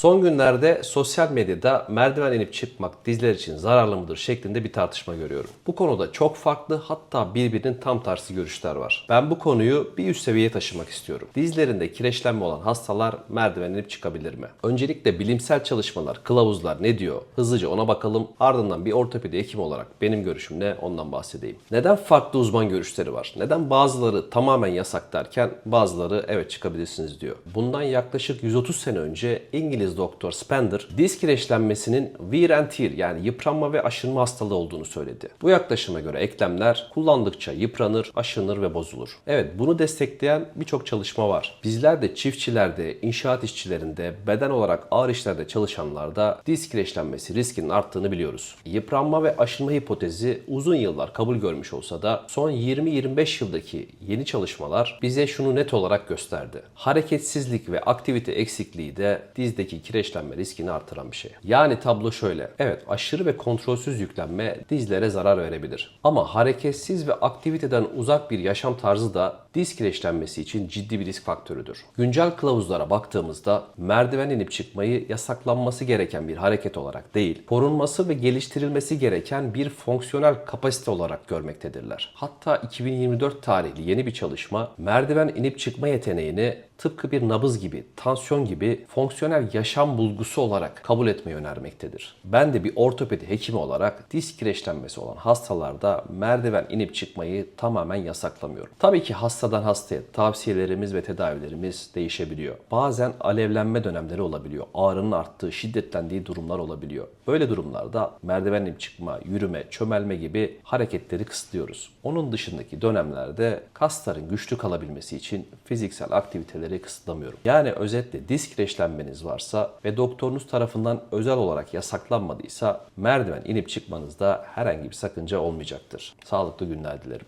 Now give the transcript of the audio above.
Son günlerde sosyal medyada merdiven inip çıkmak dizler için zararlı mıdır şeklinde bir tartışma görüyorum. Bu konuda çok farklı hatta birbirinin tam tersi görüşler var. Ben bu konuyu bir üst seviyeye taşımak istiyorum. Dizlerinde kireçlenme olan hastalar merdiven inip çıkabilir mi? Öncelikle bilimsel çalışmalar, kılavuzlar ne diyor? Hızlıca ona bakalım. Ardından bir ortopedi hekimi olarak benim görüşüm ne ondan bahsedeyim. Neden farklı uzman görüşleri var? Neden bazıları tamamen yasak derken bazıları evet çıkabilirsiniz diyor. Bundan yaklaşık 130 sene önce İngiliz doktor Spender diz kireçlenmesinin wear and tear yani yıpranma ve aşınma hastalığı olduğunu söyledi. Bu yaklaşıma göre eklemler kullandıkça yıpranır, aşınır ve bozulur. Evet bunu destekleyen birçok çalışma var. Bizler de çiftçilerde, inşaat işçilerinde, beden olarak ağır işlerde çalışanlarda diz kireçlenmesi riskinin arttığını biliyoruz. Yıpranma ve aşınma hipotezi uzun yıllar kabul görmüş olsa da son 20-25 yıldaki yeni çalışmalar bize şunu net olarak gösterdi. Hareketsizlik ve aktivite eksikliği de dizdeki kireçlenme riskini artıran bir şey. Yani tablo şöyle. Evet aşırı ve kontrolsüz yüklenme dizlere zarar verebilir. Ama hareketsiz ve aktiviteden uzak bir yaşam tarzı da diz kireçlenmesi için ciddi bir risk faktörüdür. Güncel kılavuzlara baktığımızda merdiven inip çıkmayı yasaklanması gereken bir hareket olarak değil, korunması ve geliştirilmesi gereken bir fonksiyonel kapasite olarak görmektedirler. Hatta 2024 tarihli yeni bir çalışma merdiven inip çıkma yeteneğini tıpkı bir nabız gibi, tansiyon gibi fonksiyonel yaşam bulgusu olarak kabul etmeyi önermektedir. Ben de bir ortopedi hekimi olarak diz kireçlenmesi olan hastalarda merdiven inip çıkmayı tamamen yasaklamıyorum. Tabii ki hastadan hastaya tavsiyelerimiz ve tedavilerimiz değişebiliyor. Bazen alevlenme dönemleri olabiliyor. Ağrının arttığı, şiddetlendiği durumlar olabiliyor. Böyle durumlarda merdiven inip çıkma, yürüme, çömelme gibi hareketleri kısıtlıyoruz. Onun dışındaki dönemlerde kasların güçlü kalabilmesi için fiziksel aktiviteleri kısıtlamıyorum. Yani özetle disk kireçlenmeniz varsa ve doktorunuz tarafından özel olarak yasaklanmadıysa merdiven inip çıkmanızda herhangi bir sakınca olmayacaktır. Sağlıklı günler dilerim.